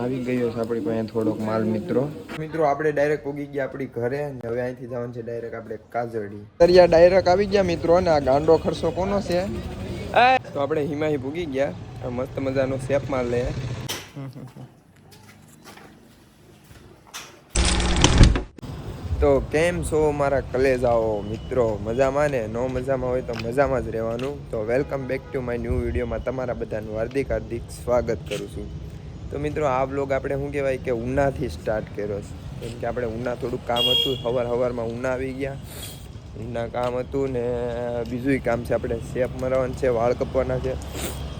આવી ગયો છે આપણી પાસે થોડોક માલ મિત્રો. મિત્રો, આપણે ડાયરેક્ટ ઉગી ગયા આપણી ઘરે અને હવે અહીંથી જવાનું છે ડાયરેક્ટ આપણે કાજળી તરિયા ડાયરેક્ટ આવી ગયા મિત્રો અને આ ગાંડો ખર્ચો કોનો છે? તો આપણે હિમાહી ભૂગી ગયા. મસ્ત મજાનો સેપ માલ લે તો કેમ છો મારા કલેજાઓ? મિત્રો, મજામાં ને? નો મજામાં હોય તો મજામાં જ રહેવાનું. તો welcome back to my new વિડીયોમાં તમારા બધાનું હાર્દિક હાર્દિક સ્વાગત કરું છું. તો મિત્રો, આ બ્લોગ આપણે શું કહેવાય કે ઉનાથી સ્ટાર્ટ કર્યો છે. કેમ કે આપણે ઉના થોડુંક કામ હતું સવાર સવારમાં ઉના આવી ગયા. ઉના કામ હતું ને બીજું કામ છે, આપણે શેપ મરાવવાનું છે, વાળ કપવાના છે.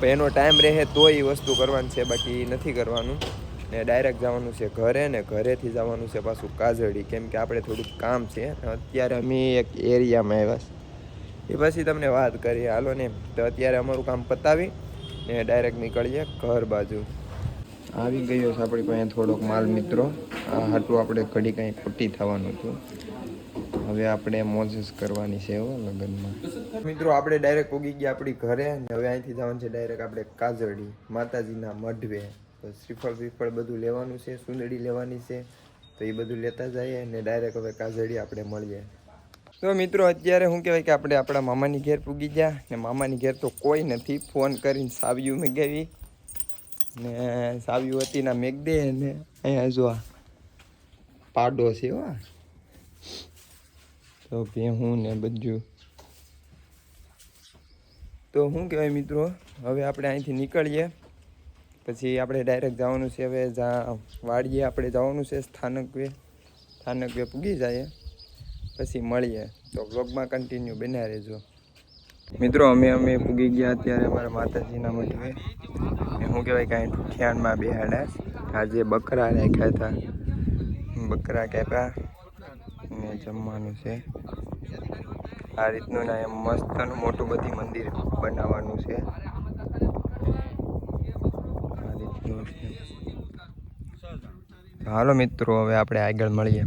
પણ એનો ટાઈમ રહે તો એ વસ્તુ કરવાની છે, બાકી નથી કરવાનું. ને ડાયરેક્ટ જવાનું છે ઘરે ને ઘરેથી જવાનું છે પાછું કાજળી. કેમ કે આપણે થોડુંક કામ છે અત્યારે અમે એક એરિયામાં આવ્યા એ પછી તમને વાત કરીએ. હાલો ને, તો અત્યારે અમારું કામ પતાવી ને ડાયરેક્ટ નીકળીએ ઘર બાજુ. આવી ગયો છે આપણી પાસે થોડોક માલ મિત્રો. આ હાટું આપણે ઘડી કાંઈ ખોટી થવાનું હતું. હવે આપણે મોજસ કરવાની છે એવો લગ્નમાં. મિત્રો, આપણે ડાયરેક્ટ ઉગી ગયા આપણી ઘરે અને હવે અહીંથી જવાનું છે ડાયરેક્ટ આપણે કાજળી, માતાજીના મઢવે. તો શ્રીફળ શ્રીફળ બધું લેવાનું છે, સુંદડી લેવાની છે. તો એ બધું લેતા જઈએ ને ડાયરેક્ટ હવે કાજળી આપણે મળીએ. તો મિત્રો, અત્યારે શું કહેવાય કે આપણે આપણા મામાની ઘેર પૂગી ગયા ને મામાની ઘેર તો કોઈ નથી. ફોન કરીને સાવ્યું મગાવી ને સાવી હતી ના મેઘ ને અહીંયા જો પાડો છે હો. તો ભેહું ને બધું. તો શું કહેવાય મિત્રો? હવે આપણે અહીંથી નીકળીએ. પછી આપણે ડાયરેક્ટ જવાનું છે હવે જ્યાં વાડીએ આપણે જવાનું છે સ્થાનકવે. સ્થાનકવે પૂગી જઈએ. પછી મળીએ. તો બ્લોગમાં કન્ટિન્યુ બન્યા રહેજો. મિત્રો, અમે અમે પૂગી ગયા અત્યારે અમારા માતાજીના મઠે શું કહેવાય, કાંઈ ઠ્યાણમાં બેહાડ્યા આજે બકરા રાખ્યા હતા બકરા કાપ્યા ને જમવાનું છે. આ રીતનું ના એમ મસ્ત મોટું બધી મંદિર બનાવવાનું છે. આ રીતનું છે. હાલો મિત્રો, હવે આપણે આગળ મળીએ.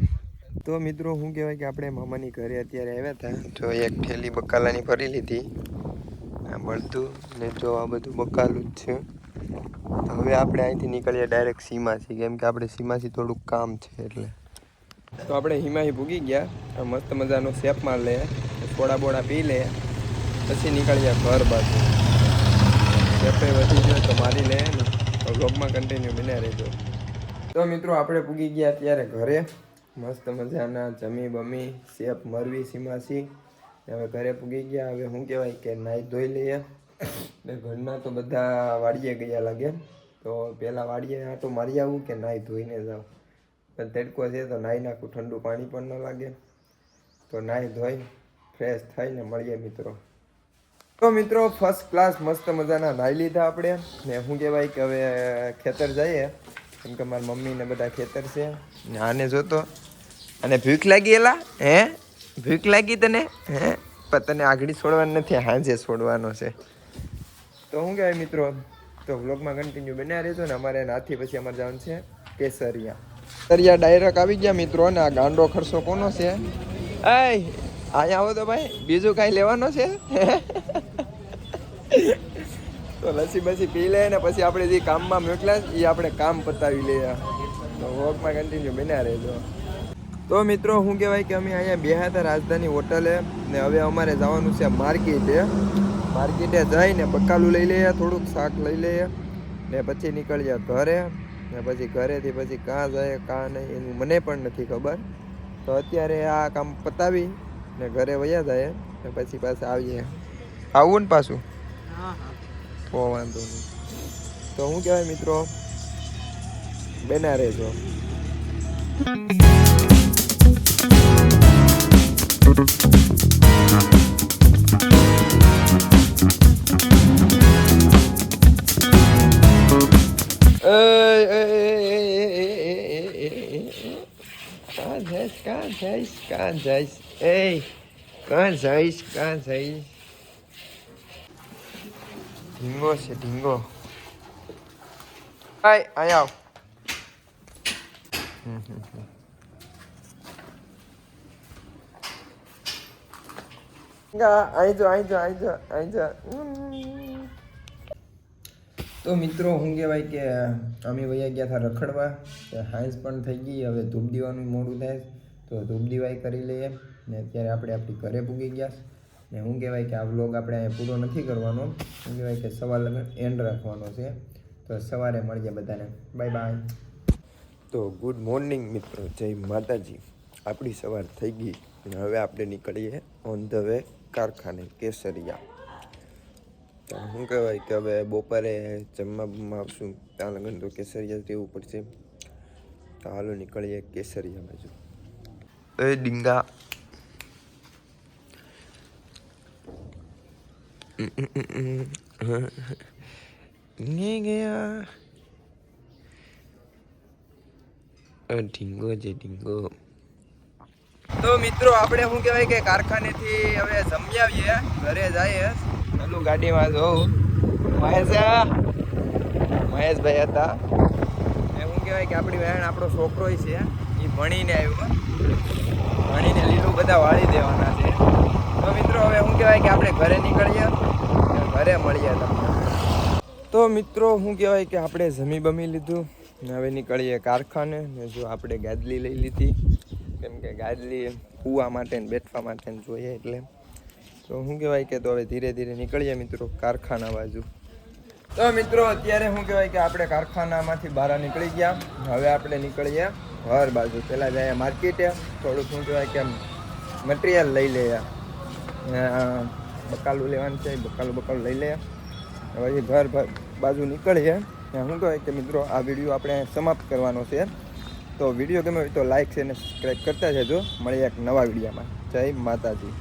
તો મિત્રો, શું કહેવાય કે આપણે મામાની ઘરે અત્યારે આવ્યા હતા જો એક થેલી બકાલાની ભરી લીધી. આ મળતું ને જો આ બધું બકાલું જ છે. હવે આપણે અહીંથી નીકળીએ ડાયરેક્ટ સીમાથી, કેમ કે આપણે સીમાથી થોડુંક કામ છે એટલે. તો આપણે હિમાહી ભૂગી ગયા મસ્ત મજાનો શેપ માર લે થોડા બોડા પી લે, પછી નીકળીએ ઘર બાજુ. શેપે વધી ગયો તો મારી લે તો વ્લોગમાં કન્ટિન્યુ બન્યા રહેજો. તો મિત્રો, આપણે પૂગી ગયા ત્યારે ઘરે. મસ્ત મજાના જમી બમી સેપ મરવી સીમાસી હવે ઘરે પૂગી ગયા, હવે શું કહેવાય કે નાહી ધોઈ લઈએ. ને ઘરના તો બધા વાડીએ ગયા લાગે. તો પહેલાં વાડીએ આટો મારી આવું કે નાહી ધોઈને જાઉં. પણ તડકો છે તો નાહી નાખું, ઠંડુ પાણી પણ ન લાગે. તો નાહી ધોઈ ફ્રેશ થઈને મળીએ મિત્રો. તો મિત્રો ફર્સ્ટ ક્લાસ મસ્ત મજાના નાહી લીધા આપણે. ને શું કહેવાય કે હવે ખેતર જઈએ. કેમ કે મારી મમ્મી ને બધા ખેતર છે. ને આને જોતો. અને ભૂખ લાગી એલા? હે? ભૂખ લાગી તને? હે? પણ તને આગળ છોડવાનું નથી, હાંજે છોડવાનો છે. તો શું કહેવાય મિત્રો, તો વ્લોગમાં કન્ટિન્યુ બન્યા રહેજો ને અમારે નાથી પછી અમારે જવાનું છે કેસરિયા. કેસરિયા ડાયરેક્ટ આવી ગયા મિત્રો ને આ ગાંડો ખર્ચો કોનો છે? એ અહીંયા આવો તો ભાઈ, બીજું કાંઈ લેવાનો છે? તો લસી બસી પી લે ને પછી આપણે જે કામમાં મોકલા એ આપણે કામ પતાવી લઈએ. તો વોકમાં કન્ટિન્યુ બન્યા રહેજો. તો મિત્રો, શું કહેવાય કે અમે અહીંયા બે હતા રાજધાની હોટલે ને હવે અમારે જવાનું છે માર્કેટે. માર્કેટે જઈને બકાલું લઈ લઈએ થોડુંક શાક લઈ લઈએ ને પછી નીકળીએ ઘરે. ને પછી ઘરેથી પછી કાં જાય કાં નહીં એનું મને પણ નથી ખબર. તો અત્યારે આ કામ પતાવી ને ઘરે વયા જાય ને પછી પાછા આવીએ. આવું ને પાછું? તો વાંધો નહીં. તો શું કહેવાય મિત્રો બેના રહેજો. Thank જઈશ ઢીંગો છે ઢીંગો આવ અહીં જો અહીં જો અહીં જો અહીં જો. તો મિત્રો, હું કહેવાય કે અમે વયા ગયા હતા રખડવા હાઈસ પણ થઈ ગઈ, હવે ધૂપ દીવાનું મોડું થાય, તો ધૂપ દીવાય કરી લઈએ. ને અત્યારે આપણે આપણી ઘરે પૂગી ગયા ને હું કહેવાય કે આ વ્લોગ આપણે અહીંયા પૂરો નથી કરવાનો. હું કહેવાય કે સવાર લગન એન્ડ રાખવાનો છે. તો સવારે મળીએ બધાને. બાય બાય તો ગુડ મોર્નિંગ મિત્રો. જય માતાજી. આપણી સવાર થઈ ગઈ. અને હવે આપણે નીકળીએ ઓન ધ વે કારખાને કેસરિયા. શું કહેવાય કે હવે બપોરે જમવા બમવા આવશું. ત્યાં લગન તો કેસરિયા જેવું રહેવું પડશે. તો હાલો નીકળીએ કેસરિયા બાજુ. એ ડીંગા. ગયા. અ, ઢીંગો જે ઢીંગો તો મિત્રો આપણે શું કહેવાય કે કારખાનેથી હવે જમી આવીએ ઘરે જઈએ. પેલું ગાડીમાં જોઉં મહેશ મહેશભાઈ હતા. એ શું કહેવાય કે આપણી બહેન, આપણો છોકરો છે. એ ભણીને આવ્યો. ભણીને લીલું બધા વાળી દેવાના છે. તો મિત્રો, હવે શું કહેવાય કે આપણે ઘરે નીકળીએ ઘરે મળીએ તમને. તો મિત્રો શું કહેવાય કે આપણે જમી બમી લીધું ને હવે નીકળીએ કારખાને. ને જો આપણે ગાદલી લઈ લીધી. કેમ કે ગાદલી કૂવા માટે ને બેઠવા માટે જોઈએ એટલે. તો શું કહેવાય કે તો હવે ધીરે ધીરે નીકળીએ મિત્રો કારખાના બાજુ. તો મિત્રો, અત્યારે શું કહેવાય કે આપણે કારખાનામાંથી બહાર નીકળી ગયા. હવે આપણે નીકળીએ ઘર બાજુ. પહેલાં જઈએ માર્કેટે થોડુંક શું કહેવાય કે મટીરિયલ લઈ લઈએ. બકાલું લેવાનું છે, બકાલું બકાલું લઈ લઈએ. હવે ઘર બાજુ નીકળીએ. શું કહેવાય કે મિત્રો, આ વીડિયો આપણે સમાપ્ત કરવાનો છે. તો વીડિયો ગમે તો લાઈક છે અને સબસ્ક્રાઈબ કરતા જજો. મળીએ એક નવા વિડીયોમાં. જય માતાજી.